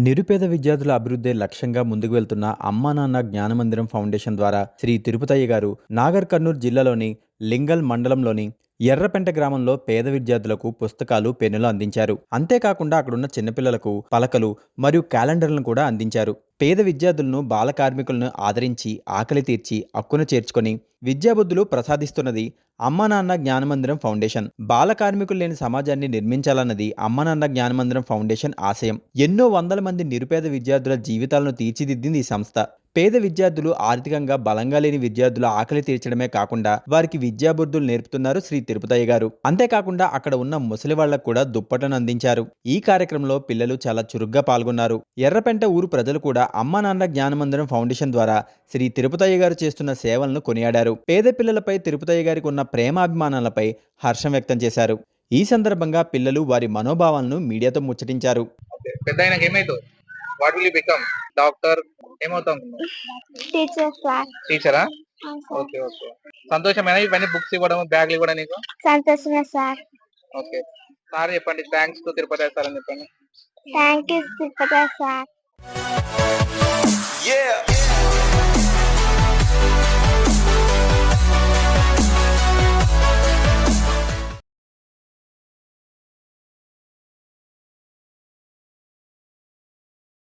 నిరుపేద విద్యార్థుల అభివృద్ధి లక్ష్యంగా ముందుకు వెళ్తున్న అమ్మా నాన్న జ్ఞానమందిరం ఫౌండేషన్ ద్వారా శ్రీ తిరుపతయ్య గారు నాగర్ కర్నూలు జిల్లాలోని లింగల్ మండలంలోని ఎర్రపెంట గ్రామంలో పేద విద్యార్థులకు పుస్తకాలు పెన్నులు అందించారు. అంతేకాకుండా అక్కడున్న చిన్నపిల్లలకు పలకలు మరియు క్యాలెండర్లను కూడా అందించారు. పేద విద్యార్థులను బాల కార్మికులను ఆదరించి ఆకలి తీర్చి హక్కును చేర్చుకొని విద్యాబుద్ధులు ప్రసాదిస్తున్నది అమ్మానాన్న జ్ఞానమందిరం ఫౌండేషన్. బాల కార్మికులు లేని సమాజాన్ని నిర్మించాలన్నది అమ్మానాన్న జ్ఞానమందిరం ఫౌండేషన్ ఆశయం. ఎన్నో వందల మంది నిరుపేద విద్యార్థుల జీవితాలను తీర్చిదిద్దింది ఈ సంస్థ. పేద విద్యార్థులు ఆర్థికంగా బలంగా లేని విద్యార్థుల ఆకలి తీర్చడమే కాకుండా వారికి విద్యాబుద్ధులు నేర్పుతున్నారు శ్రీ తిరుపతయ్య గారు. అంతేకాకుండా అక్కడ ఉన్న ముసలి వాళ్ళకు కూడా దుప్పటను అందించారు. ఈ కార్యక్రమంలో పిల్లలు చాలా చురుగ్గా పాల్గొన్నారు. ఎర్రపెంట ఊరు ప్రజలు కూడా అమ్మా నాన్న జ్ఞానమందిరం ఫౌండేషన్ ద్వారా శ్రీ తిరుపతయ్య గారు చేస్తున్న సేవలను కొనియాడారు. పేద పిల్లలపై తిరుపతయ్య గారికి ఉన్న ప్రేమాభిమానాలపై హర్షం వ్యక్తం చేశారు. ఈ సందర్భంగా పిల్లలు వారి మనోభావాలను మీడియాతో ముచ్చటించారు. పెద్ద వాట్ విల్ బికమ్ డాక్టర్ ఏమవుతాం? టీచర్ సార్ టీచరా ఓకే ఓకే సంతోషమైన? ఇవన్నీ బుక్స్ ఇవ్వడం బ్యాగ్లు ఇవ్వడం నీకు? సంతోషమే సార్ ఓకే సార్ చెప్పండి. థ్యాంక్స్ టు తిరుపతి సార్ అని చెప్పండి. Thank you Tirupati sir Yeah.